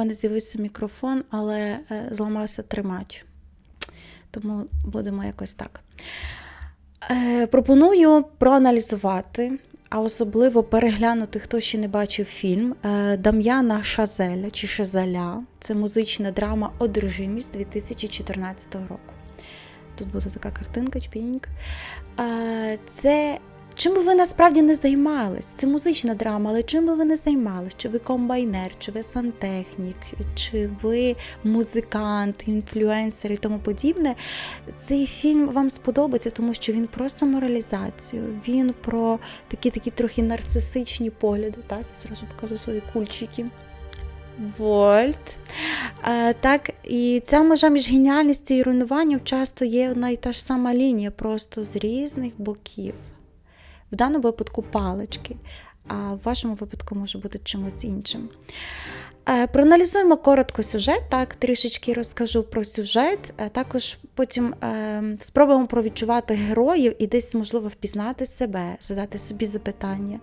мене з'явився мікрофон, але е, зламався тримач. Тому будемо якось так. Е, пропоную проаналізувати, а особливо переглянути, хто ще не бачив фільм е, Дам'яна Шазеля чи Шазаля. Це музична драма Одержимість 2014 року. Тут буде така картинка, чпінька. Е, це чим би ви насправді не займались? Це музична драма, але чим би ви не займались? Чи ви комбайнер, чи ви сантехнік, чи ви музикант, інфлюенсер і тому подібне? Цей фільм вам сподобається, тому що він про самореалізацію, він про такі такі трохи нарцисичні погляди. Так, зразу покажу свої кульчики. Вольт. Е, так, і ця межа між геніальністю і руйнуванням часто є одна і та ж сама лінія, просто з різних боків. В даному випадку палички, а в вашому випадку може бути чимось іншим. Е, Проаналізуємо коротко сюжет, так, трішечки розкажу про сюжет, також потім е, спробуємо провідчувати героїв і десь, можливо, впізнати себе, задати собі запитання.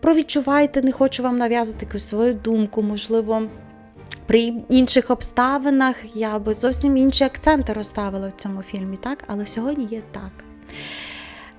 Провідчувайте, не хочу вам нав'язувати якусь свою думку, можливо, при інших обставинах я би зовсім інші акценти розставила в цьому фільмі, так? Але сьогодні є так.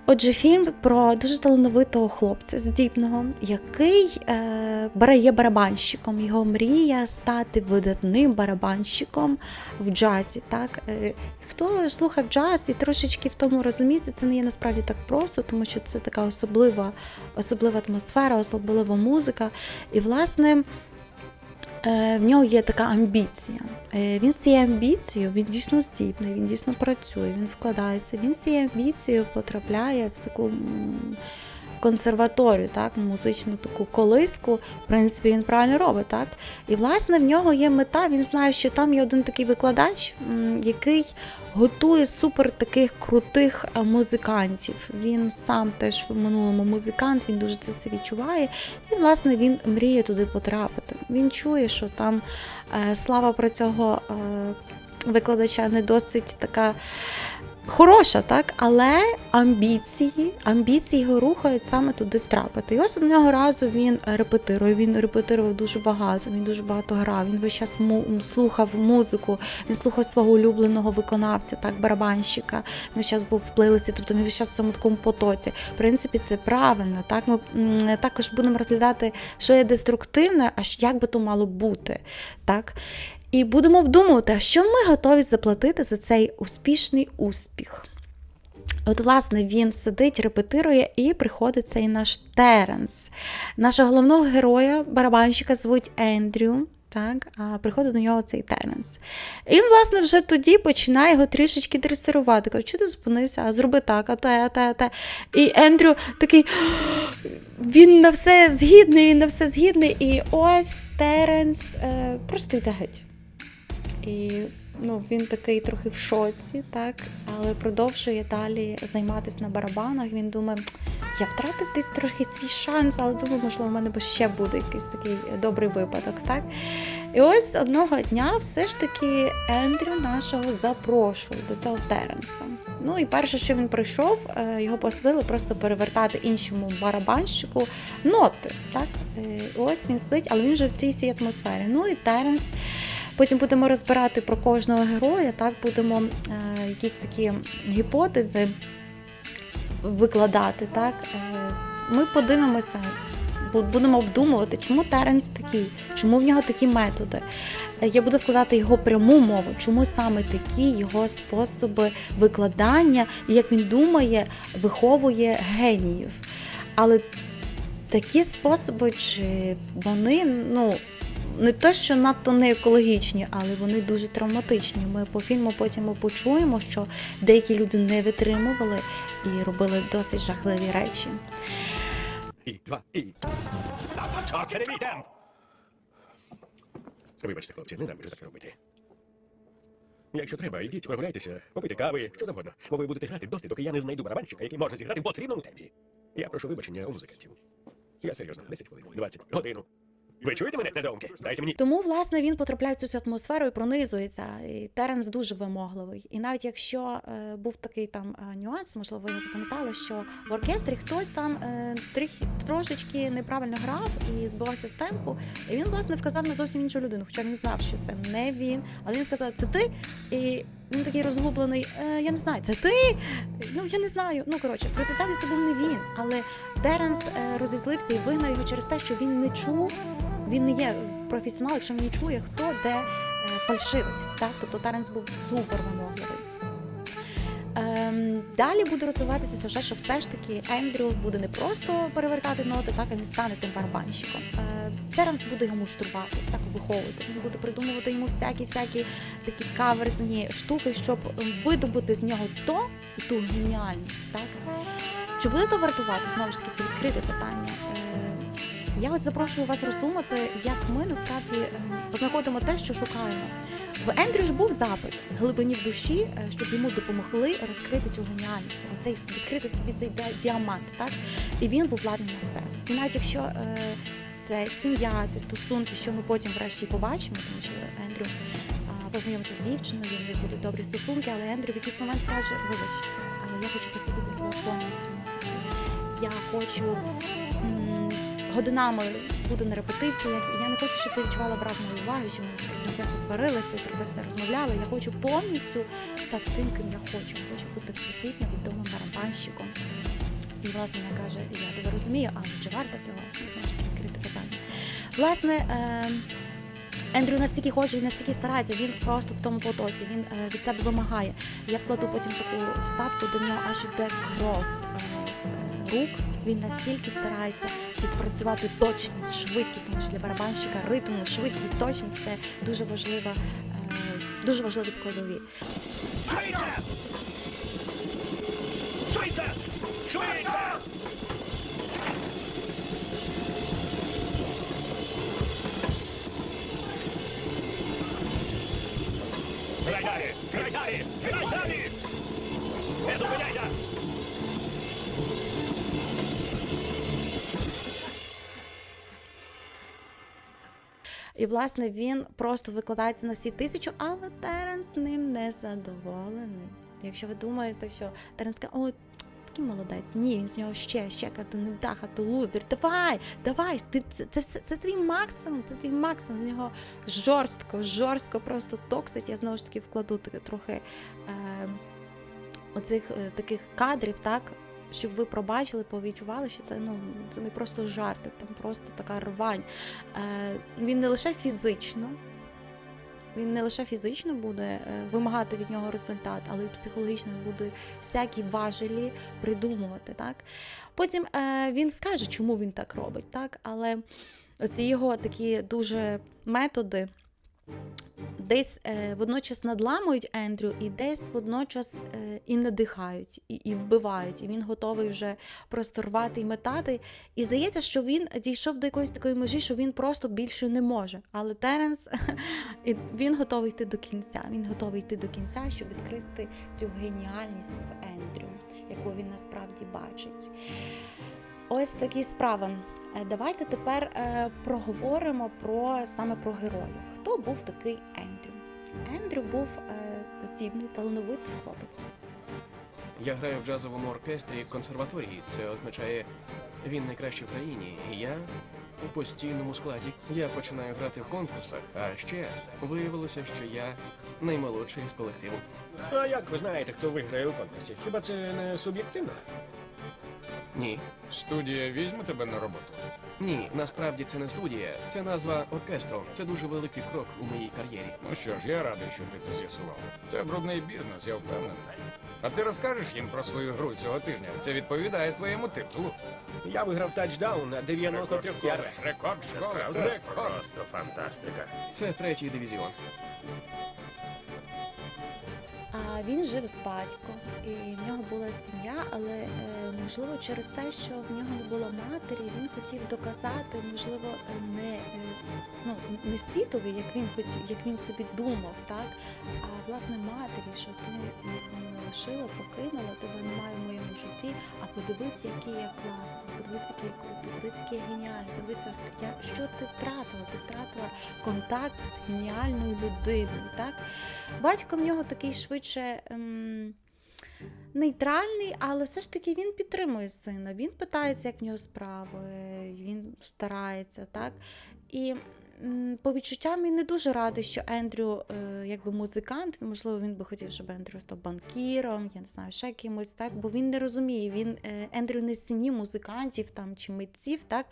Отже, фільм про дуже талановитого хлопця здібного, який е, є барабанщиком. Його мрія стати видатним барабанщиком в джазі. Так? Е, хто слухав джаз і трошечки в тому розуміється, це не є насправді так просто, тому що це така особлива, особлива атмосфера, особлива музика. І, власне, в нього є така амбіція. Е, Він з цією амбіцією, він дійсно здібний, він дійсно працює, він вкладається. Він з цією амбіцією потрапляє в таку консерваторію, так, музичну таку колиску. В принципі, він правильно робить, так? І власне в нього є мета. Він знає, що там є один такий викладач, який готує супер таких крутих е, музикантів. Він сам теж в минулому музикант, він дуже це все відчуває. І, власне, він мріє туди потрапити. Він чує, що там е, слава про цього е, викладача не досить така. Хороша, так, але амбіції, амбіції його рухають саме туди втрапити. І ось одного разу він репетирує. Він репетирував дуже багато, він дуже багато грав. Він весь час му- слухав музику, він слухав свого улюбленого виконавця, так, барабанщика. Він весь час був в плейлисті, тобто він весь час в цьому такому потоці. В принципі, це правильно. Так, ми також будемо розглядати, що є деструктивне, а як би то мало бути. Так. І будемо обдумувати, що ми готові заплатити за цей успішний успіх. От, власне, він сидить, репетирує, і приходить цей наш Теренс. Нашого головного героя, барабанщика, звуть Ендрю. Так, а приходить до нього цей Теренс. І він, власне, вже тоді починає його трішечки дресирувати. Каже, що ти зупинився? А зроби так, а те, а те, а те. І Ендрю такий. Він на все згідний, він на все згідний. І ось Теренс е, просто йде геть. І ну, він такий трохи в шоці, так, але продовжує далі займатися на барабанах. Він думає, я втратив десь трохи свій шанс, але думаю, можливо, в мене ще буде якийсь такий добрий випадок. так. І ось одного дня все ж таки Ендрю нашого запрошує до цього Теренса. Ну і перше, що він прийшов, е, його посадили просто перевертати іншому барабанщику ноти. Так? Е, і Ось він сидить, але він вже в цій всій атмосфері. Ну і Теренс. Потім будемо розбирати про кожного героя, так будемо е, якісь такі гіпотези викладати. Так? Е, ми подивимося, будемо обдумувати, чому Теренс такий, чому в нього такі методи. Е, Я буду вкладати його пряму мову, чому саме такі його способи викладання, і як він думає, виховує геніїв. Але такі способи, чи вони, ну. Не те, що надто не екологічні, але вони дуже травматичні. Ми по фільму потім почуємо, що деякі люди не витримували і робили досить жахливі речі. І два, і. Вибачте, хлопці, не нам вже таке робити. Якщо треба, йдіть, прогуляйтеся, попийте кави, що завгодно. Бо ви будете грати доти, доки я не знайду барабанщика, який може зіграти в потрібному темпі. Я прошу вибачення у музикантів. Я серйозно, 10 хвилин, 20, годину. Ви чуєте мене, недоумки? Дайте мені. Тому, власне, він потрапляє в цю атмосферу і пронизується. І Теренс дуже вимогливий. І навіть якщо е, був такий там е, нюанс, можливо, ви його запам'ятали, що в оркестрі хтось там е, тріх- трошечки неправильно грав і збивався з темпу, і він, власне, вказав на зовсім іншу людину, хоча він знав, що це не він. Але він сказав, це ти. І він такий розгублений. Е, я не знаю, це ти? Ну я не знаю. Ну коротше, в результаті це був не він. Але Теренс е, розізлився і вигнав його через те, що він не чув. Він не є професіонал, якщо він не чує, хто де е, фальшивить. Так? Тобто Теренс був супер вимогливий. Ем, далі буде розвиватися сюжет, що все ж таки Ендрю буде не просто перевертати ноти, так а він стане тим барабанщиком. Е, Теренс буде йому штурвати, всяко виховувати. Він буде придумувати йому всякі всякі такі каверзні штуки, щоб видобути з нього то і ту геніальність. Так? Чи буде то вартувати? Знову ж таки, це відкрите питання. Е, я от запрошую вас роздумати, як ми насправді ем, знаходимо те, що шукаємо. В Ендрю ж був запит глибині в душі, е, щоб йому допомогли розкрити цю геніальність, оцей відкрити в собі цей діамант, так? І він був ладний на все. І навіть якщо е, це сім'я, це стосунки, що ми потім врешті побачимо, тому що Ендрю познайомиться з дівчиною, в них будуть добрі стосунки, але Ендрю в якийсь момент скаже: вибач, але я хочу посвятити себе повністю. Я хочу годинами бути на репетиціях. І я не хочу, щоб ти відчувала брак моєї уваги, що ми на це все сварилися про це все розмовляли. Я хочу повністю стати тим, ким я хочу. Хочу бути всесвітньо відомим барабанщиком. І власне вона каже, я тебе розумію, але чи варто цього? Відкрите питання. Власне, е, Ендрю настільки хоче і настільки старається, він просто в тому потоці, він е, від себе вимагає. Я вкладу потім таку вставку, де нього аж іде кров е, з е, рук. Він настільки старається відпрацювати точність, швидкість, тому що для барабанщика ритму, швидкість, точність це дуже важлива, е, дуже важливі складові. Швидше! Швидше! Швидше! Власне він просто викладається на всі тисячу, але Теренс ним не задоволений. Якщо ви думаєте, що Теренс каже, о, такий молодець, ні, він з нього ще, ще каже, невдаха, ти лузер, давай, давай, ти це, це все це твій максимум, це твій максимум. Він його жорстко, жорстко просто токсить. Я знову ж таки вкладу трохи е, оцих е, таких кадрів, так. Щоб ви пробачили, повідчували, що це ну це не просто жарти, там просто така рвань. Е, він не лише фізично, він не лише фізично буде е, вимагати від нього результат, але й психологічно буде всякі важелі придумувати. Так? Потім е, він скаже, чому він так робить, так? але оці його такі дуже методи. Десь е, водночас надламують Ендрю, і десь водночас е, і надихають, і, і вбивають. І він готовий вже просто рвати і метати. І здається, що він дійшов до якоїсь такої межі, що він просто більше не може. Але Теренс він готовий йти до кінця. Він готовий йти до кінця, щоб відкрити цю геніальність в Ендрю, яку він насправді бачить. Ось такі справи. Е, Давайте тепер е, проговоримо про саме про героя. Хто був такий Ендрю? Ендрю був е, здібний, талановитий хлопець. Я граю в джазовому оркестрі консерваторії. Це означає, він найкращий в країні, і я у постійному складі. Я починаю грати в конкурсах, а ще виявилося, що я наймолодший з колективу. А як ви знаєте, хто виграє у конкурсі? Хіба це не суб'єктивно? Ні, Студія візьме тебе на роботу. ні, насправді це не студія, це назва оркестру. Це дуже великий крок у моїй кар'єрі. Ну що ж, я радий, що ти це з'ясував. Це брудний бізнес, я впевнений. А ти розкажеш їм про свою гру цього тижня? Це відповідає твоєму титулу. Я виграв тачдаун на 93 ярдах. Рекорд школи. Рекорд. Просто фантастика. Це третій дивізіон. А він жив з батьком, і в нього була сім'я, але е, можливо через те, що в нього не було матері, він хотів доказати, можливо, не, е, ну, не світові, як він хотів, як він собі думав, так, а власне матері, що ти мене лишила, покинула, тебе немає в моєму житті. А подивись, який я класний, подивись, який я крутий, який геніальний, подивись, я, що ти втратила? Ти втратила контакт з геніальною людиною, так? Батько в нього такий швидше. Ем, Нейтральний, але все ж таки він підтримує сина. Він питається, як в нього справи, він старається, так? І по відчуттям він не дуже радий, що Ендрю, е, якби музикант, можливо, він би хотів, щоб Ендрю став банкіром, я не знаю, ще кимось, так? Бо він не розуміє, він е, Ендрю не з музикантів там чи митців, так?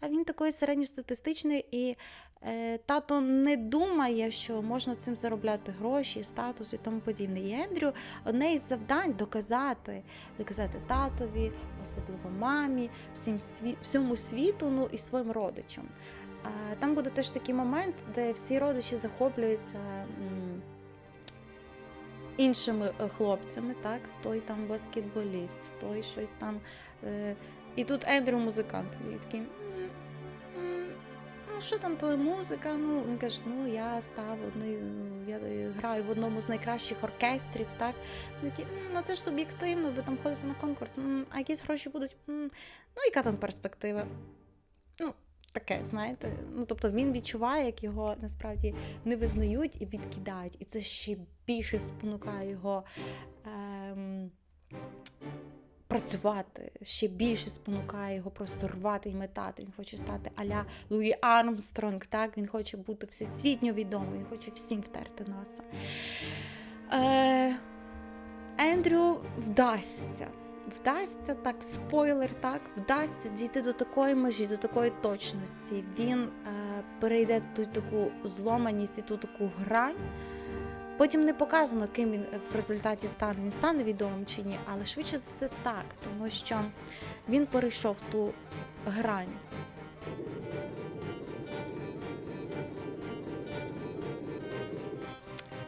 А він такої середньостатистичної, і е, тато не думає, що можна цим заробляти гроші, статус і тому подібне. І Ендрю одне із завдань доказати, доказати татові, особливо мамі, всім сві- всьому світу, ну і своїм родичам. Там буде теж такий момент, де всі родичі захоплюються. Іншими е, хлопцями, так, той там баскетболіст, той щось там. Е, і тут Ендрю музикант. І такий. «М, м, Ну, що там твоя музика? Ну, він каже, ну я став одною, ну, я е, граю в одному з найкращих оркестрів, так? Він ну це ж суб'єктивно, ви там ходите на конкурс, а якісь гроші будуть. Ну, яка там перспектива? Ну, таке, знаєте. Ну, тобто він відчуває, як його насправді не визнають і відкидають. І це ще більше спонукає його. Ем, Працювати ще більше спонукає його просто рвати і метати. Він хоче стати аля Луї Армстронг, так? Він хоче бути всесвітньо відомий, він хоче всім втерти носа. Е, Ендрю вдасться. Вдасться так, спойлер, так, вдасться дійти до такої межі, до такої точності. Він е, перейде ту таку зломаність і ту таку грань. Потім не показано, ким він в результаті стане. Він стане відомим чи ні, але швидше за все так, тому що він перейшов ту грань.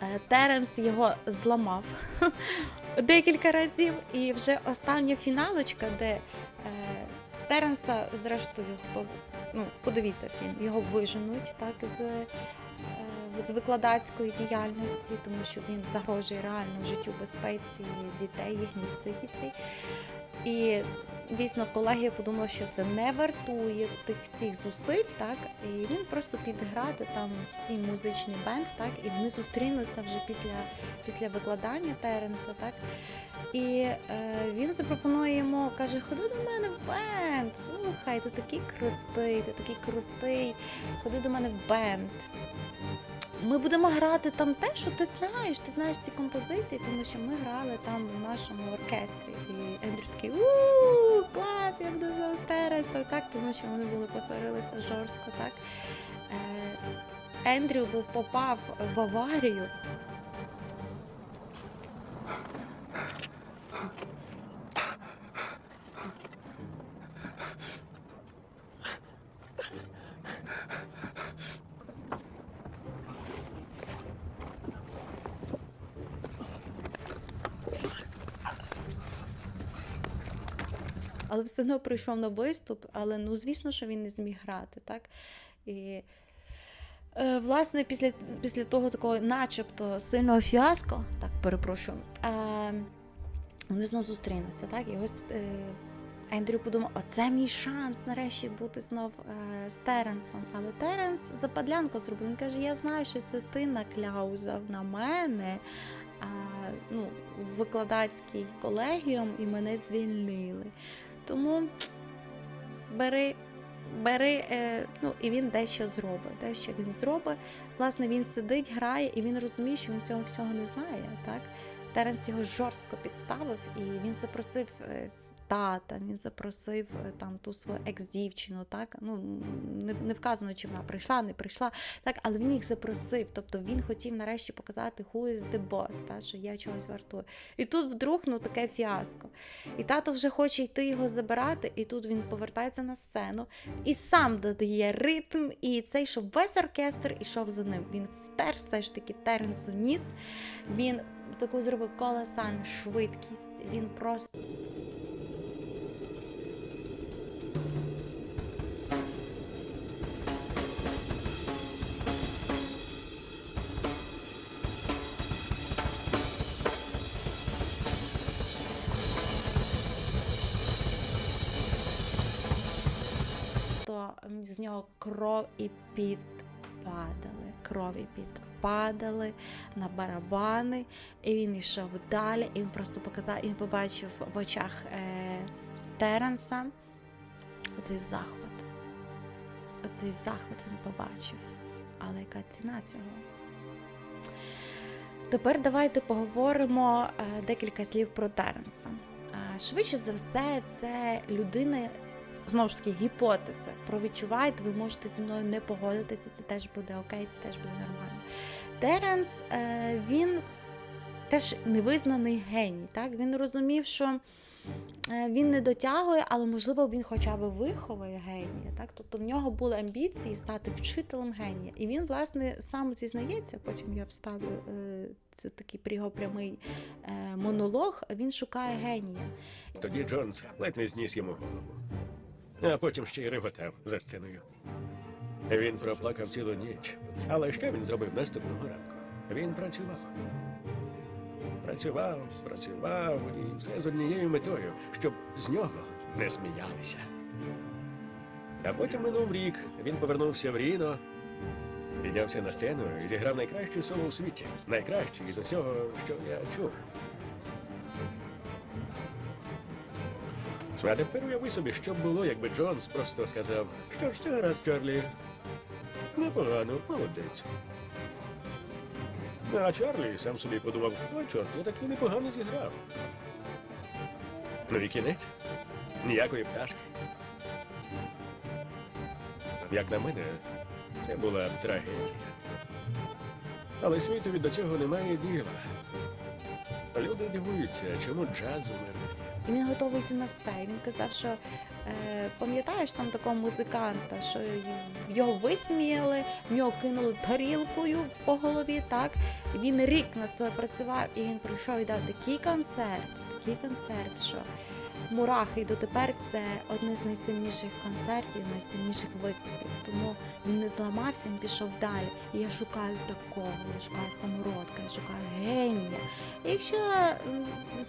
Е, Теренс його зламав декілька разів, і вже остання фіналочка, де е, Теренса, зрештою, хто ну, подивіться фільм, його виженуть так з, е, з викладацької діяльності, тому що він загрожує реально життю безпеці дітей, їхній психіці. І дійсно колегія подумала, що це не вартує тих всіх зусиль, так і він просто піде грати там свій музичний бенд, так і вони зустрінуться вже після, після викладання Теренса, так. І е, він запропонує йому, каже: Ходи до мене в бенд. Слухай, ти такий крутий, ти такий крутий. Ходи до мене в бенд. Ми будемо грати там те, що ти знаєш. Ти знаєш ці композиції, тому що ми грали там в нашому оркестрі. І Ендрю такий у клас, я буду знову з так, тому що вони були посварилися жорстко, так. Е, Ендрю був попав в аварію. але все одно прийшов на виступ, але ну звісно, що він не зміг грати, так? І е, власне, після, після того такого, начебто, сильного фіаско, так перепрошую, е, вони знову зустрінуться, так? І ось е, Ендрю подумав, оце мій шанс нарешті бути знов е, з Теренсом. Але Теренс западлянку зробив. Він каже: Я знаю, що це ти накляузав на мене. А, ну, в викладацький колегіум і мене звільнили. Тому бери, бери, е, ну і він дещо зробить. Дещо він зробить. Власне, він сидить, грає, і він розуміє, що він цього всього не знає. Так? Теренс його жорстко підставив, і він запросив. Тата, він запросив е, там ту свою екс-дівчину, так ну не, не вказано, чи вона прийшла, не прийшла, так, але він їх запросив. Тобто він хотів нарешті показати who is the boss, та, що я чогось вартую. І тут вдруг ну таке фіаско. І тато вже хоче йти його забирати, і тут він повертається на сцену і сам додає ритм, і цей, щоб весь оркестр ішов за ним. Він втер все ж таки Теренсу ніс. Він таку зробив колосальну швидкість. Він просто. З нього кров і піт падали. Кров і піт падали на барабани, і він йшов далі, і він просто показав, він побачив в очах е, Теренса оцей захват. Оцей захват він побачив. Але яка ціна цього? Тепер давайте поговоримо е, декілька слів про Теренса. Е, Швидше за все, це людина, знову ж таки, гіпотеза. Про відчуваєте, ви можете зі мною не погодитися, це теж буде окей, це теж буде нормально. Теренс, е, він теж невизнаний геній. Так? Він розумів, що е, він не дотягує, але можливо він хоча б виховує генія. Так? Тобто в нього були амбіції стати вчителем генія. І він, власне, сам зізнається, потім я вставлю е, цю такий його прямий монолог. Він шукає генія. Тоді Джонс ледь не зніс йому голову. А потім ще й реготав за сценою. Він проплакав цілу ніч. Але що він зробив наступного ранку? Він працював. Працював, працював, і все з однією метою, щоб з нього не сміялися. А потім минув рік, він повернувся в Ріно, піднявся на сцену і зіграв найкраще соло у світі. Найкраще із усього, що я чув. А тепер уяви собі, що б було, якби Джонс просто сказав, що ж це раз, Чарлі. Непогано, молодець. А Чарлі сам собі подумав, ой, чорт, я таки непогано зіграв. Ну і кінець. Ніякої пташки. Як на мене, це була трагедія. Але світові до цього немає діла. Люди дивуються, чому джаз умирає. І він готовий йти на все. І він казав, що е, пам'ятаєш там такого музиканта, що його висміяли, в нього кинули тарілкою по голові, так? І він рік над цим працював, і він прийшов і дав такий концерт, такий концерт, що мурахи і дотепер це одне з найсильніших концертів, найсильніших виступів. Тому він не зламався, він пішов далі. І я шукаю такого, я шукаю самородка, я шукаю генія. І якщо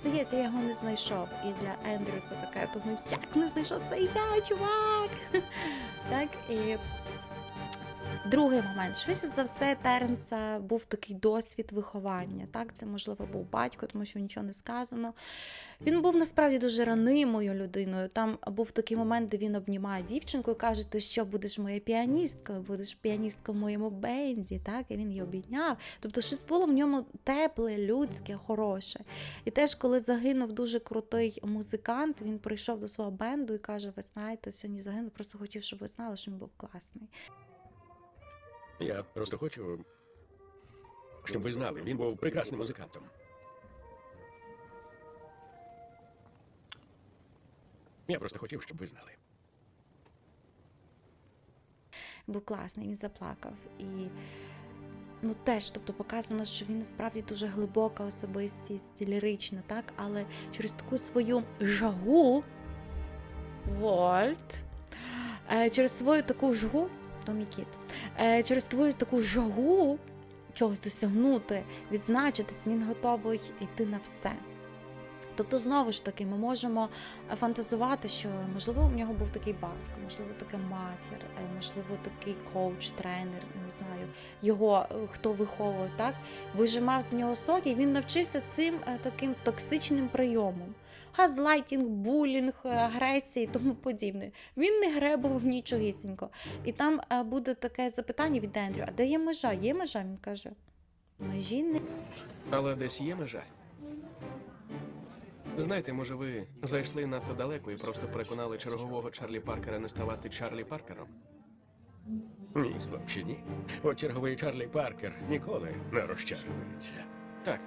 здається, я його не знайшов, і для Ендрю це таке, думаю, як не знайшов це я, чувак. так і другий момент. Швидше за все, Теренса був такий досвід виховання. Так, це можливо був батько, тому що нічого не сказано. Він був насправді дуже ранимою людиною. Там був такий момент, де він обнімає дівчинку і каже: Ти що будеш моєю піаністкою, будеш піаністкою в моєму бенді. Так, і він її обійняв. Тобто, щось було в ньому тепле, людське, хороше. І теж, коли загинув дуже крутий музикант, він прийшов до свого бенду і каже: Ви знаєте, сьогодні загинув, просто хотів, щоб ви знали, що він був класний. Я просто хочу, щоб ви знали, він був прекрасним музикантом. Я просто хотів, щоб ви знали. був класний, він заплакав. І ну теж, тобто показано, що він насправді дуже глибока особистість, лірична, так? Але через таку свою жагу Вольт, е, через свою таку жагу, то мій кіт, е, через твою таку жагу чогось досягнути, відзначитись, він готовий йти на все. Тобто, знову ж таки, ми можемо е, фантазувати, що можливо у нього був такий батько, можливо, така матір, е, можливо, такий коуч, тренер, не знаю, його е, хто виховує, так вижимав з нього сок, і він навчився цим таким токсичним прийомом. Газлайтінг, булінг, агресія і тому подібне. Він не гребував нічогісінько. І там буде таке запитання від Ендрю: а де є межа? Є межа? Він каже: межі не Але десь є межа. Знаєте, може, ви зайшли надто далеко і просто переконали чергового Чарлі Паркера не ставати Чарлі Паркером? Ні, хлопче, ні. От черговий Чарлі Паркер ніколи не розчарюється. Так,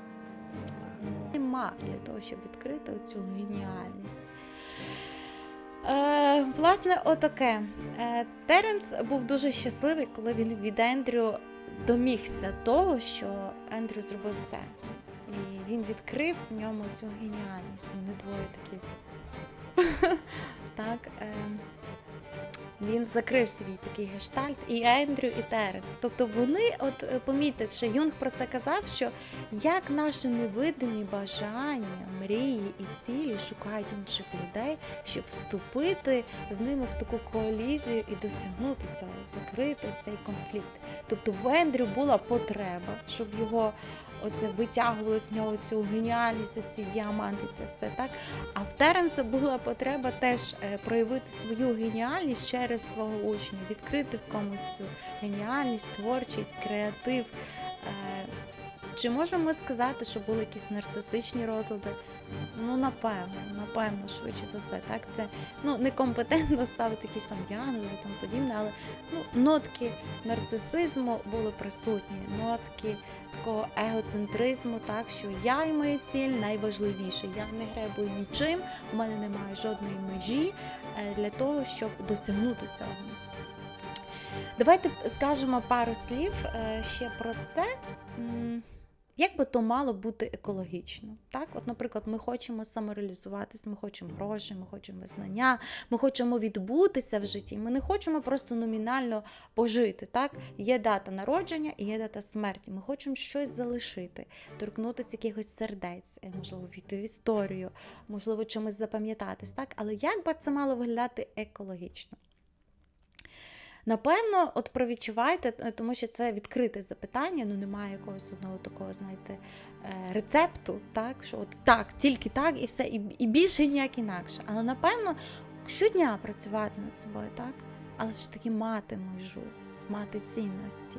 нема для того, щоб відкрити оцю геніальність. Е, власне, отаке. Е, Теренс був дуже щасливий, коли він від Ендрю домігся того, що Ендрю зробив це. І він відкрив в ньому цю геніальність. Вони двоє такі. так, е, він закрив свій такий гештальт і Ендрю, і Терен. Тобто вони, от е, помітять, що Юнг про це казав, що як наші невидимі бажання, мрії і цілі шукають інших людей, щоб вступити з ними в таку коалізію і досягнути цього, закрити цей конфлікт. Тобто в Ендрю була потреба, щоб його оце витягувало з нього цю геніальність, ці діаманти, це все так. А в Теренса була потреба теж е, проявити свою геніальність через свого учня, відкрити в комусь цю геніальність, творчість, креатив. Чи можемо ми сказати, що були якісь нарцисичні розлади? Ну, напевно, напевно, швидше за все. Так, це ну некомпетентно ставити якісь там діагнози і тому подібне, але ну, нотки нарцисизму були присутні, нотки такого егоцентризму, так що я і моя ціль найважливіше. Я не гребую нічим, у мене немає жодної межі е, для того, щоб досягнути цього. Давайте скажемо пару слів е, ще про це. Як би то мало бути екологічно? Так, от, наприклад, ми хочемо самореалізуватись, ми хочемо грошей, ми хочемо визнання, ми хочемо відбутися в житті. Ми не хочемо просто номінально пожити. Так, є дата народження і є дата смерті. Ми хочемо щось залишити, торкнутися якихось сердець, е, можливо, війти в історію, можливо, чимось запам'ятатись. Так, але як би це мало виглядати екологічно? Напевно, от провідчувайте, е, тому що це відкрите запитання, ну немає якогось одного такого, знаєте, е, рецепту, так, що от так, тільки так і все, і, більше ніяк інакше. Але напевно щодня працювати над собою, так, але ж таки мати межу, мати цінності.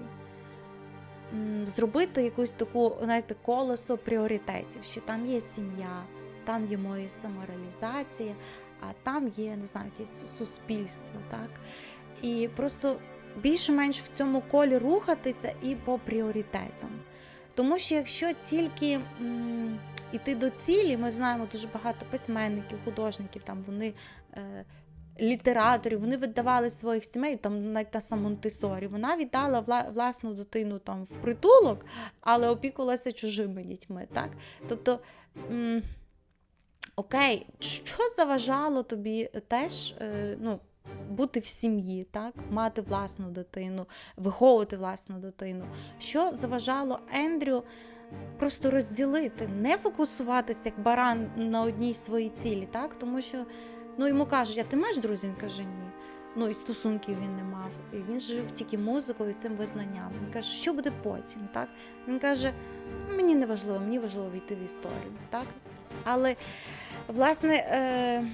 Зробити якусь таку, знаєте, колесо пріоритетів, що там є сім'я, там є моя самореалізація, а там є, не знаю, якесь суспільство, так. І просто більш-менш в цьому колі рухатися і по пріоритетам. Тому що якщо тільки м, іти до цілі, ми знаємо дуже багато письменників, художників, там вони. Е, Літераторів, вони віддавали своїх сімей, там навіть та сама Монтисорі, вона віддала вла- власну дитину там в притулок, але опікувалася чужими дітьми. Так? Тобто, м, окей, що заважало тобі теж е, ну, бути в сім'ї, так? мати власну дитину, виховувати власну дитину. Що заважало Ендрю просто розділити, не фокусуватися як баран на одній своїй цілі, так? тому що ну, йому кажуть, а ти маєш друзів? Він каже, ні. Ну і стосунків він не мав. І він жив тільки музикою цим визнанням. Він каже, що буде потім? Так? Він каже, мені не важливо, мені важливо війти в історію. Так? Але, власне, е,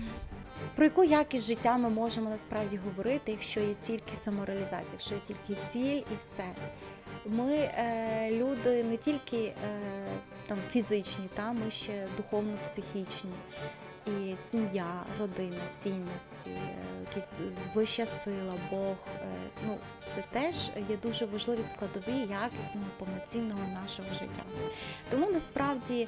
про яку якість життя ми можемо насправді говорити, якщо є тільки самореалізація, якщо є тільки ціль і все. Ми е, люди не тільки е, там, фізичні, та, ми ще духовно-психічні. І сім'я, родина, цінності, е, якісь вища сила, Бог. е, Ну, це теж є дуже важливі складові якісного, повноцінного нашого життя. Тому насправді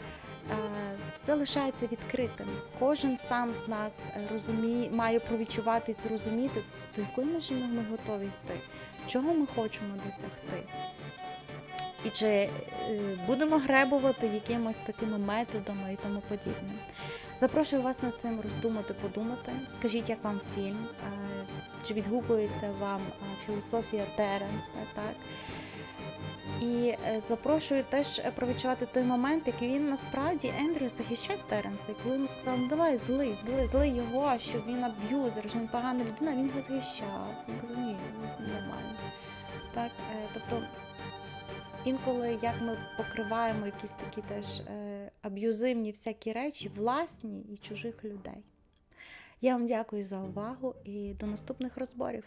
все лишається відкритим. Кожен сам з нас е, розуміє, має провідчувати і зрозуміти, до якої межі ми готові йти, чого ми хочемо досягти. І чи е, будемо гребувати якимось такими методами і тому подібне. Запрошую вас над цим роздумати, подумати. Скажіть, як вам фільм, е, чи відгукується вам е, філософія Теренса, так? І е, запрошую теж е, провідчувати той момент, який він насправді Ендрю захищав Теренса. І коли йому сказали, ну давай злий, злий, злий його, що він аб'юзер, що він погана людина, він його захищав. Він казав, ні, нормально. Так, е, тобто інколи як ми покриваємо якісь такі теж аб'юзивні всякі речі, власні і чужих людей. Я вам дякую за увагу і до наступних розборів.